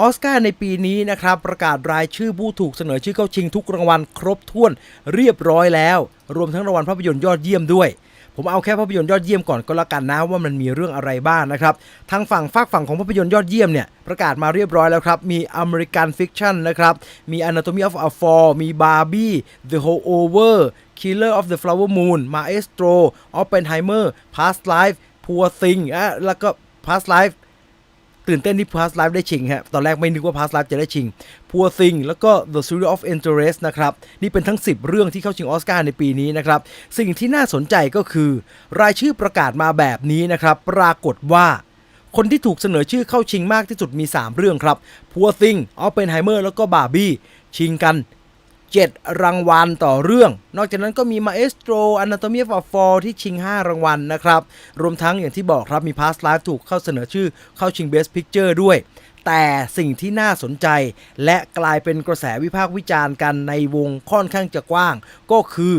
ออสการ์ในปีนี้นะครับประกาศรายชื่อผู้ถูกเสนอชื่อเข้าชิงทุกรางวัลครบถ้วนเรียบร้อยแล้ว รวมทั้งรางวัลภาพยนตร์ยอดเยี่ยมด้วยผมเอาแค่ภาพยนตร์ยอดเยี่ยมก่อนก็แล้วกันนะว่ามันมีเรื่องอะไรบ้างนะครับ ทางฝั่งฝากฝั่งของภาพยนตร์ยอดเยี่ยมเนี่ยประกาศมาเรียบร้อยแล้วครับ มี American Fiction นะครับ มี Anatomy of a Fall มี Barbie The Holdover Killer of the Flower Moon Maestro Oppenheimer Past Life Poor Thing อะแล้วก็ Past Life ตื่นเต้นที่ Past Life ได้ชิงฮะตอนแรกไม่นึกว่า Past Life จะได้ชิง Poor Thing แล้วก็ The Studio of Interest นะครับ นี่เป็นทั้ง 10 เรื่องที่เข้าชิงออสการ์ในปีนี้นะครับ สิ่งที่น่าสนใจก็คือ รายชื่อประกาศมาแบบนี้นะครับ ปรากฏว่า คนที่ถูกเสนอชื่อเข้าชิงมากที่สุดมี 3 เรื่องครับ Poor Thing Oppenheimer แล้วก็ Barbie ชิงกัน 7 รางวัลต่อเรื่อง นอกจากนั้นก็มี Maestro Anatomy of a Fall ที่ชิง 5 รางวัลนะครับ รวมทั้งอย่างที่บอกครับมี Past Life ถูกเข้าเสนอชื่อเข้าชิง Best Picture ด้วย แต่สิ่งที่น่าสนใจ และกลายเป็นกระแสวิพากษ์วิจารณ์กันในวงค่อนข้างจะกว้าง ก็คือ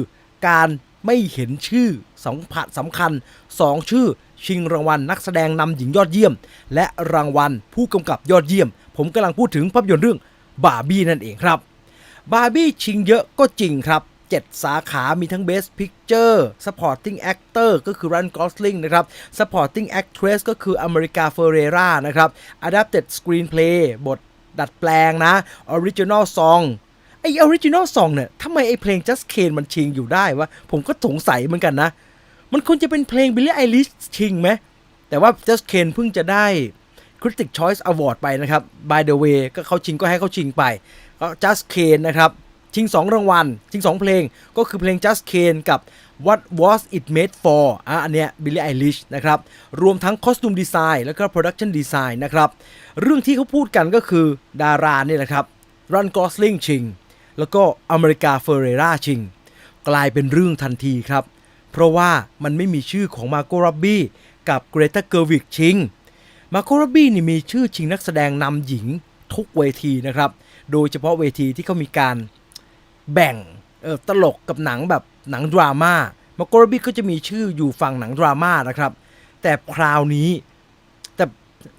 การไม่เห็นชื่อสองผัดสำคัญ 2 ชื่อชิงรางวัลนักแสดงนำหญิงยอดเยี่ยม และรางวัลผู้กำกับยอดเยี่ยม ผมกำลังพูดถึงภาพยนตร์เรื่องบาร์บี้นั่นเองครับ บาร์บี้ชิงเยอะก็จริงครับ 7 สาขามีทั้ง Best Picture Supporting Actor ก็คือ Ryan Gosling นะครับ Supporting Actress ก็คืออเมริกาเฟเรรานะครับ Adapted Screenplay บทดัดแปลงนะ Original Song ไอ้ Original Song เนี่ยทำไมไอ้เพลง Just Kane มันชิงอยู่ได้วะ ผมก็สงสัยเหมือนกันนะ มันควรจะเป็นเพลง Billie Eilish ชิงไหม แต่ว่า Just Kane เพิ่งจะได้ Critic Choice Award ไปนะครับ By the way ก็เขาชิงก็ให้เขาชิงไป Just Kane นะครับชิง 2 รางวัลชิง 2 เพลงก็คือเพลง Just Kane กับ What Was It Made For อะอันเนี้ย Billie Eilish นะครับรวมทั้ง Costume Design แล้วก็ Production Design นะครับเรื่องที่เขาพูดกันก็คือดาราเนี่ยแหละครับ Ryan Gosling ชิง แล้วก็อเมริกาเฟอร์เรราชิง กลายเป็นเรื่องทันทีครับ เพราะว่ามันไม่มีชื่อของมาโกร o บบี้กับเกรตาเกอร์วิกชิงมาโกร o บบี้นี่มีชื่อชิงนักแสดงนำหญิงทุกเวทีนะครับ โดยเฉพาะเวทีที่เขามีการแบ่งตลกกับหนังแบบหนังดราม่ามาโกรบบี้ก็จะมีชื่ออยู่ฝั่งหนังดราม่านะครับ แต่คราวนี้แต่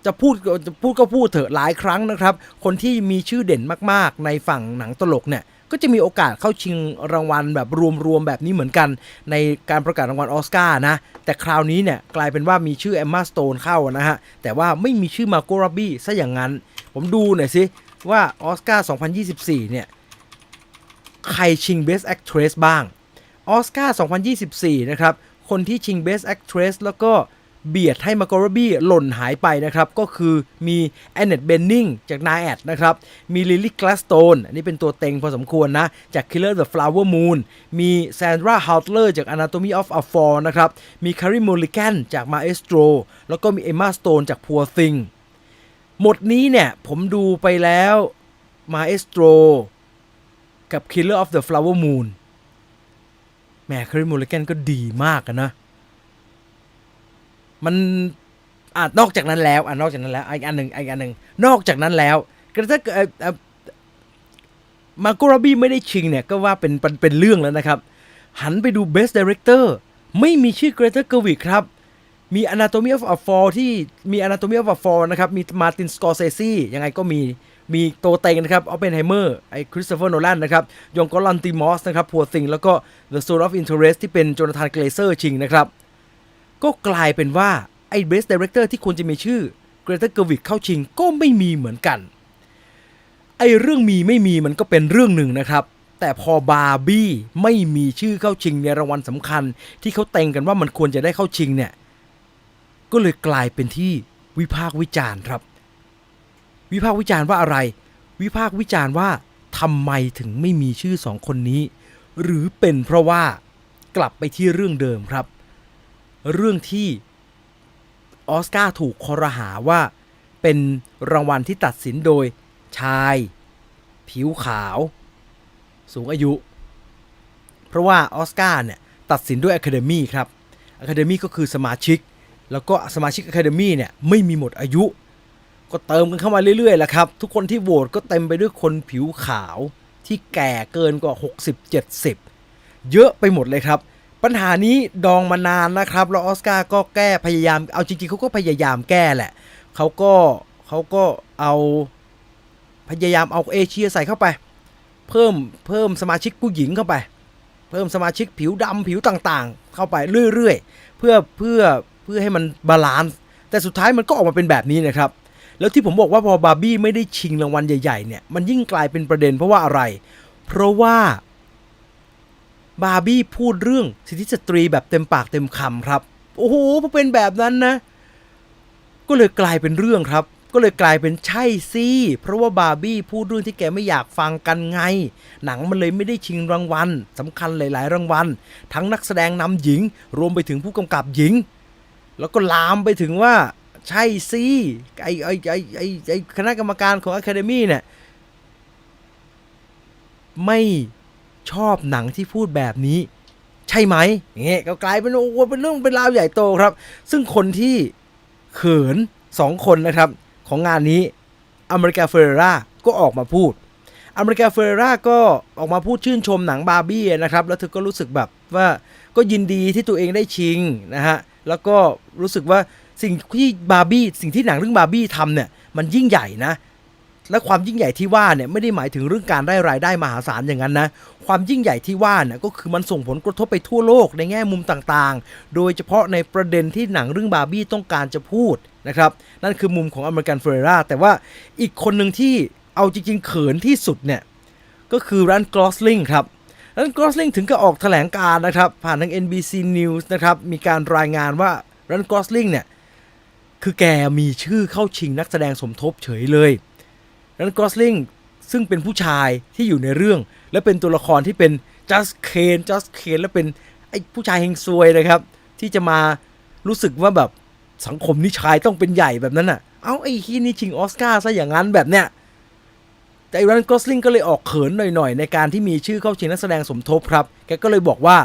จะพูดจะพูดก็พูดเถอะหลายครั้งนะครับ คนที่มีชื่อเด่นมากๆ ในฝั่งหนังตลกเนี่ยก็จะมีโอกาสเข้าชิงรางวัลแบบรวมๆแบบนี้เหมือนกัน ในการประกาศรางวัลออสการ์นะ แต่คราวนี้เนี่ยกลายเป็นว่ามีชื่อแอมมาสโตนเข้านะฮะ แต่ว่าไม่มีชื่อมาโกรบี้ซะอย่างนั้น ผมดูหน่อยสิ ว่าออสการ์ 2024 เนี่ย ใครชิง Best Actress บ้าง ออสการ์ 2024 นะครับ คนที่ชิง Best Actress แล้วก็เบียดให้มาโกรบี้หล่นหายไปนะครับ ก็คือมีแอนเนตเบนนิงจากนาแอดนะครับ มีลิลลี่กลาสโตนอันนี้เป็นตัวเต็งพอสมควรนะ จาก Killer the Flower Moon มีแซนดราฮาวเลอร์จาก Anatomy of a Fall นะครับ มีคาริโมลิแกนจาก Maestro แล้วก็มีเอมมาสโตนจาก Poor Thing หมดนี้เนี่ยผมดูไปแล้ว Maestro กับ Killer of the Flower Moon แหมคริโมลิแกนก็ดีมากนะ มันอ่านอกจากนั้นแล้วอ่านอกจากนั้นแล้วอีกอันหนึ่งอีกอันหนึ่งนอกจากนั้นแล้วก็ถ้ามาโกราบี้ไม่ได้ชิงเนี่ย ก็ว่าเป็นเป็นเป็นเรื่องแล้วนะครับ หันไปดู Best Director ไม่มีชื่อเกรเตอร์เกวิกครับ มี Anatomy of a Fall ที่มี Anatomy of a Fall นะครับมีมาตินสกอร์เซซียังไงก็มีมีโตเต็งนะครับออปเปนไฮเมอร์ไอคริสโตเฟอร์โนแลนนะครับยองกอลันติมอสนะครับพัวซิงแล้วก็ The Zone of Interest ที่เป็นโจนาธานเกรเซอร์ชิงนะครับ ก็กลายเป็นว่า ไอ้ Best Director ที่ควรจะมีชื่อเกรเตอร์เกอร์วิกเข้าชิงก็ไม่มีเหมือนกันไอ้เรื่องมีไม่มีมันก็เป็นเรื่องหนึ่งนะครับ แต่พอบาร์บี้ไม่มีชื่อเข้าชิงในรางวัลสำคัญ ที่เขาเต็งกันว่ามันควรจะได้เข้าชิงเนี่ย ก็เลยกลายเป็นที่วิพากษ์วิจารณ์ครับ วิพากษ์วิจารณ์ว่าอะไร วิพากษ์วิจารณ์ว่าทำไมถึงไม่มีชื่อสองคนนี้ หรือเป็นเพราะว่ากลับไปที่เรื่องเดิมครับ เรื่องที่ออสการ์ถูกคอรหาว่าเป็นรางวัลที่ตัดสินโดยชาย ผิวขาว สูงอายุ เพราะว่าออสการ์เนี่ย ตัดสินด้วย Academy ครับ Academy ก็คือสมาชิก แล้วก็สมาชิก Academy เนี่ยไม่มีหมดอายุ ก็เติมกันเข้ามาเรื่อยๆแหละครับ ทุกคนที่โหวตก็เต็มไปด้วยคนผิวขาวที่แก่เกินกว่า 60-70 เยอะไปหมดเลยครับ ปัญหานี้ดองมานานนะครับ แล้วออสการ์ก็แก้พยายาม เอาจริงๆเขาก็พยายามแก้แหละ เขาก็เขาก็เอาพยายามเอาเอเชียใส่เข้าไป เพิ่มเพิ่มสมาชิกผู้หญิงเข้าไป เพิ่มสมาชิกผิวดำผิวต่างๆ เข้าไปเรื่อยๆ เพื่อเพื่อ พื่อให้มันบาลานซ์แต่สุดท้ายมันก็ออกมาเป็นแบบนี้นะครับแล้วที่ผมบอกว่าพอบาร์บี้ไม่ได้ชิงรางวัลใหญ่ๆเนี่ยมันยิ่งกลายเป็นประเด็นเพราะว่าอะไร เพราะว่าบาร์บี้พูดเรื่องสิทธิสตรีแบบเต็มปากเต็มคำครับ โอ้โหพอเป็นแบบนั้นนะ ก็เลยกลายเป็นเรื่องครับ ก็เลยกลายเป็นใช่สิเพราะว่าบาร์บี้พูดเรื่องที่แกไม่อยากฟังกันไง หนังมันเลยไม่ได้ชิงรางวัลสำคัญหลาย ๆ รางวัลทั้งนักแสดงนำหญิง รวมไปถึงผู้กำกับหญิง แล้วก็ลามไปถึงว่าใช่สิไอไอไอไอไอคณะกรรมการของ Academy เนี่ย ไม่ชอบหนังที่พูดแบบนี้ ใช่ไหมเงี้ยก็กลายเป็นโอ้โหเป็นเรื่องเป็นราวใหญ่โตครับ ซึ่งคนที่เขินสองคนนะครับ ของงานนี้อเมริกาเฟเรราก็ออกมาพูดอเมริกาเฟเรราก็ออกมาพูดชื่นชมหนังบาร์บี้นะครับ แล้วเธอก็รู้สึกแบบว่าก็ยินดีที่ตัวเองได้ชิงนะฮะ แล้วก็รู้สึกว่าสิ่งที่บาร์บี้สิ่งที่หนังเรื่องบาร์บี้ทำเนี่ยมันยิ่งใหญ่นะ และความยิ่งใหญ่ที่ว่าเนี่ยไม่ได้หมายถึงเรื่องการได้รายได้มหาศาลอย่างนั้นนะ ความยิ่งใหญ่ที่ว่าเนี่ยก็คือมันส่งผลกระทบไปทั่วโลกในแง่มุมต่างๆ โดยเฉพาะในประเด็นที่หนังเรื่องบาร์บี้ต้องการจะพูดนะครับนั่นคือมุมของอเมริกันเฟรราแต่ว่าอีกคนหนึ่งที่เอาจริงๆเขินที่สุดเนี่ยก็คือรันกรอสลิงครับ รันกอสลิงถึงกับออกแถลงการนะครับ ผ่านทาง NBC News นะครับ มีการรายงานว่ารันกอสลิงเนี่ย คือแกมีชื่อเข้าชิงนักแสดงสมทบเฉยเลยรันกอสลิงซึ่งเป็นผู้ชายที่อยู่ในเรื่อง และเป็นตัวละครที่เป็นจัสเคนจัสเคนและเป็นไอ้ผู้ชายเฮงซวยนะครับ ที่จะมารู้สึกว่าแบบสังคมนิชายต้องเป็นใหญ่แบบนั้นน่ะ เอาไอ้ที่นี่ชิงออสการ์ซะอย่างนั้นแบบเนี้ย แต่อรันกอสลิงก็เลยออกเขินหน่อยๆ ในการที่มีชื่อเข้าชิงนักแสดงสมทบครับ แกก็เลยบอกว่า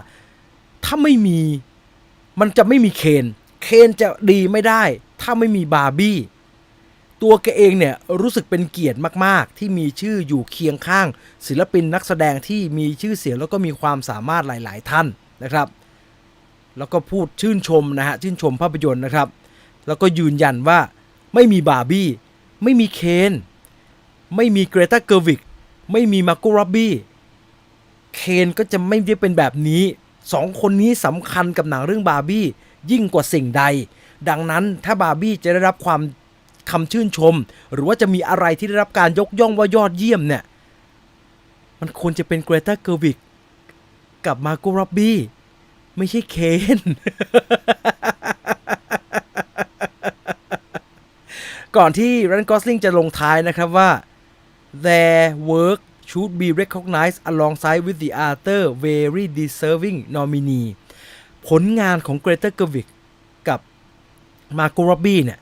ถ้าไม่มีมันจะไม่มีเคน เคนจะดีไม่ได้ ถ้าไม่มีบาร์บี้ ตัวแกเองเนี่ยรู้สึกเป็นเกียรติมากๆ ที่มีชื่ออยู่เคียงข้าง ศิลปินนักแสดงที่มีชื่อเสียงแล้วก็มีความสามารถหลาย ๆ ท่านนะครับ แล้วก็พูดชื่นชมนะฮะชื่นชมภาพยนตร์นะครับ แล้วก็ยืนยันว่าไม่มีบาร์บี้ไม่มีเคน ไม่มีเกรตาเกอร์วิกไม่มีมาร์โกร็อบบี้เคนก็จะไม่ได้เป็นแบบนี้สองคนนี้สำคัญกับหนังเรื่องบาร์บี้ยิ่งกว่าสิ่งใด ดังนั้นถ้าบาร์บี้จะได้รับความคำชื่นชม หรือว่าจะมีอะไรที่ได้รับการยกย่องว่ายอดเยี่ยมเนี่ย มันควรจะเป็นเกรตาเกอร์วิกกับมาร์โกร็อบบี้ไม่ใช่เคนก่อนที่รันกอสลิงจะลงท้ายนะครับว่า their work should be recognized alongside with the other very deserving nominee ผลงานของ Greta Gerwig กับ Margot Robbie เนี่ย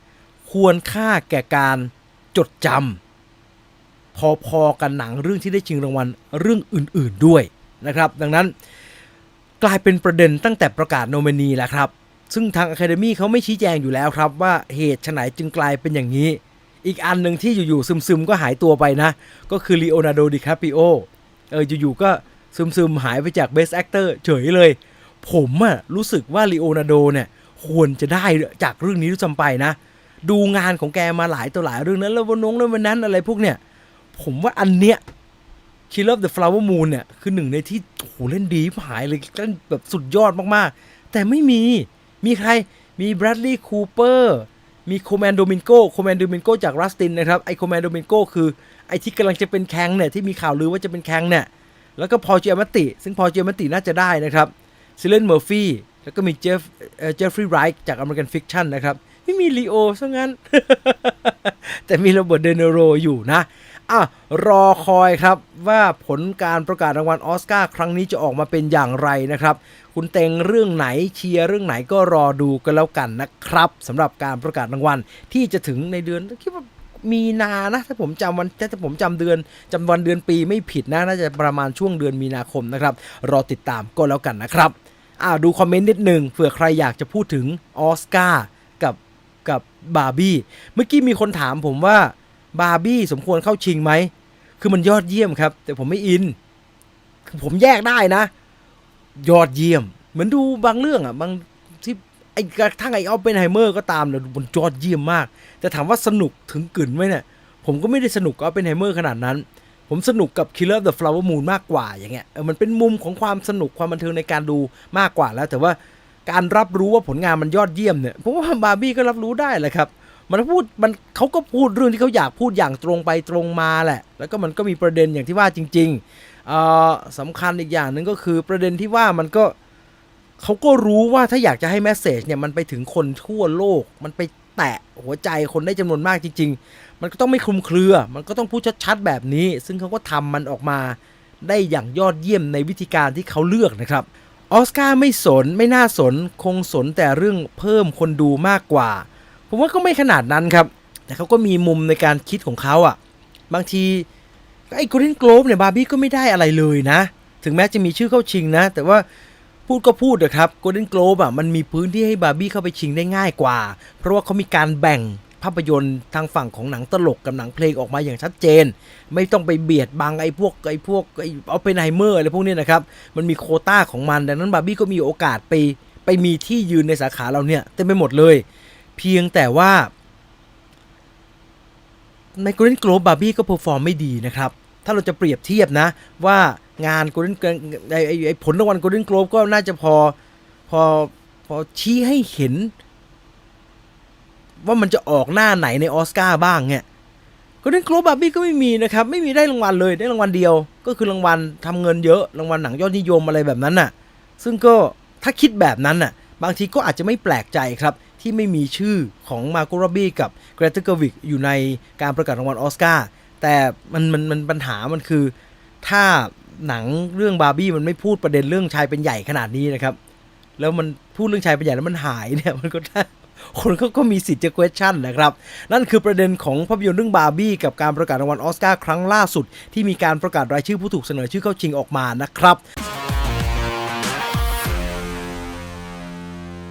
ควรค่าแก่การจดจำพอๆกันหนังเรื่องที่ได้ชิงรางวัลเรื่องอื่นๆด้วยนะครับ ดังนั้นกลายเป็นประเด็นตั้งแต่ประกาศโนมินีแล้วครับ ซึ่งทาง Academy เขาไม่ชี้แจงอยู่แล้วครับว่าเหตุไฉนจึงกลายเป็นอย่างนี้ อีกอันหนึ่งที่อยู่ๆซึมๆ ก็หายตัวไปนะ ก็คือลีโอนาร์โดดิคาปิโอเอออยู่ๆก็ซึมๆ หายไปจาก Best Actor เฉยเลย ผมอะรู้สึกว่าลีโอนาร์โดเนี่ย ควรจะได้จากเรื่องนี้ด้วยซ้ำไปนะ ดูงานของแกมาหลายตัวหลายเรื่องนั้นแล้ววันนงแล้ววันนั้นอะไรพวกเนี่ย ผมว่าอันเนี้ย Killer of the Flower Moon เนี่ย คือหนึ่งในที่โอ้โหเล่นดีหายเลยเล่นแบบสุดยอดมากๆ แต่ไม่มีมีใครมี Bradley Cooper มีโคแมนโดมินโกโคแมนโดมินโกจากรัสตินนะครับไอโคแมนโดมินโกคือไอที่กำลังจะเป็นแข้งเนี่ยที่มีข่าวลือว่าจะเป็นแข้งเนี่ยแล้วก็พอเจอมติ ซึ่งพอเจอมติน่าจะได้นะครับซิเลนเมอร์ฟี่แล้วก็มีเจฟเจฟฟรีย์ไรท์จากอเมริกันฟิกชันนะครับไม่มีลีโอซะงั้น แต่มีโรเบิร์ตเดนโรอยู่นะ อะรอคอยครับว่าผลการประกาศรางวัลออสการ์ครั้งนี้จะออกมาเป็นอย่างไรนะครับ คุณเต็งเรื่องไหนเชียร์เรื่องไหนก็รอดูกันแล้วกันนะครับสำหรับการประกาศรางวัลที่จะถึงในเดือนคิดว่ามีนานะถ้าผมจำวันถ้าผมจำเดือนจำวันเดือนปีไม่ผิดนะน่าจะประมาณช่วงเดือนมีนาคมนะครับ รอติดตามก็แล้วกันนะครับอ่าดูคอมเมนต์นิดหนึ่งเผื่อใครอยากจะพูดถึงออสการ์กับกับบาร์บี้เมื่อกี้มีคนถามผมว่า บาร์บี้สมควรเข้าชิงไหม คือมันยอดเยี่ยมครับ แต่ผมไม่อิน คือผมแยกได้นะ ยอดเยี่ยม เหมือนดูบางเรื่องอะบางที่ไอ้กระทั่งไอ้ออฟเปนไฮเมอร์ก็ตามเนี่ยมันยอดเยี่ยมมาก แต่ถามว่าสนุกถึงกึ่นไหมเนี่ย ผมก็ไม่ได้สนุกกับเป็นไฮเมอร์ขนาดนั้น ผมสนุกกับ Killer of the Flower Moon มากกว่าอย่างเงี้ยมันเป็นมุมของความสนุกความบันเทิงในการดูมากกว่าแล้ว แต่ว่าการรับรู้ว่าผลงานมันยอดเยี่ยมเนี่ยผมว่าบาร์บี้ก็รับรู้ได้แหละครับ มันพูดมันเขาก็พูดเรื่องที่เขาอยากพูดอย่างตรงไปตรงมาแหละ แล้วก็มันก็มีประเด็นอย่างที่ว่าจริงๆเอ่อสำคัญอีกอย่างหนึ่งก็คือประเด็นที่ว่ามันก็เขาก็รู้ว่าถ้าอยากจะให้แมสเซจเนี่ยมันไปถึงคนทั่วโลก มันไปแตะหัวใจคนได้จำนวนมากจริง ๆ มันก็ต้องไม่คลุมเครือ มันก็ต้องพูดชัดๆแบบนี้ ซึ่งเขาก็ทำมันออกมาได้อย่างยอดเยี่ยมในวิธีการที่เขาเลือกนะครับออสการ์ไม่สนไม่น่าสนคงสนแต่เรื่องเพิ่มคนดูมากกว่า ผมว่าก็ไม่ขนาดนั้นครับ แต่เขาก็มีมุมในการคิดของเขาอะ่ะ บางทีไอ้ Golden Globe เนี่ยบาร์บี้ก็ไม่ได้อะไรเลยนะ ถึงแม้จะมีชื่อเข้าชิงนะ แต่ว่าพูดก็พูดนะครับ Golden Globe อะมันมีพื้นที่ให้บาร์บี้เข้าไปชิงได้ง่ายกว่า เพราะว่าเขามีการแบ่งภาพยนตร์ทางฝั่งของหนังตลกกับหนังเพลงออกมาอย่างชัดเจน ไม่ต้องไปเบียดบังไอ้พวกไอ้พวกไอ้เอาไปไนเมอร์อะไรพวกนี้นะครับ มันมีโคต้าของมัน ดังนั้นบาร์บี้ก็มีโอกาสไปไปมีที่ยืนในสาขาเราเนี่ยเต็มไปหมดเลย เพียงแต่ว่าใน Golden Globe บาร์บี้ก็เพอร์ฟอร์มไม่ดีนะครับ ถ้าเราจะเปรียบเทียบนะ ว่างาน Golden ไอ้ไอ้ผลรางวัล Golden Globe ก็น่าจะพอพอพอชี้ให้เห็น ว่ามันจะออกหน้าไหนในออสการ์บ้างเนี่ย Golden Globe บาร์บี้ก็ไม่มีนะครับ ไม่มีได้รางวัลเลยได้รางวัลเดียว ก็คือรางวัลทำเงินเยอะรางวัลหนังยอดนิยมอะไรแบบนั้นน่ะ ซึ่งก็ถ้าคิดแบบนั้นน่ะ บางทีก็อาจจะไม่แปลกใจครับ ที่ไม่มีชื่อของมา g o โรบี้กับเกร t เกอร์วิกอยู่ในการประกาศรางวัลออสการ์แต่มันมันมันปัญหามันคือ ถ้าหนังเรื่องบาร์บี้มันไม่พูดประเด็นเรื่องชายเป็นใหญ่ขนาดนี้นะครับ แล้วมันพูดเรื่องชายเป็นใหญ่แล้วมันหายเนี่ยมันก็คนเขาก็มีสิทธิ์จะ question นะครับ นั่นคือประเด็นของภาพยนตร์เรื่องบาร์บี้กับการประกาศรางวัลออสการ์ครั้งล่าสุด ที่มีการประกาศรายชื่อผู้ถูกเสนอชื่อเข้าชิงออกมานะครับ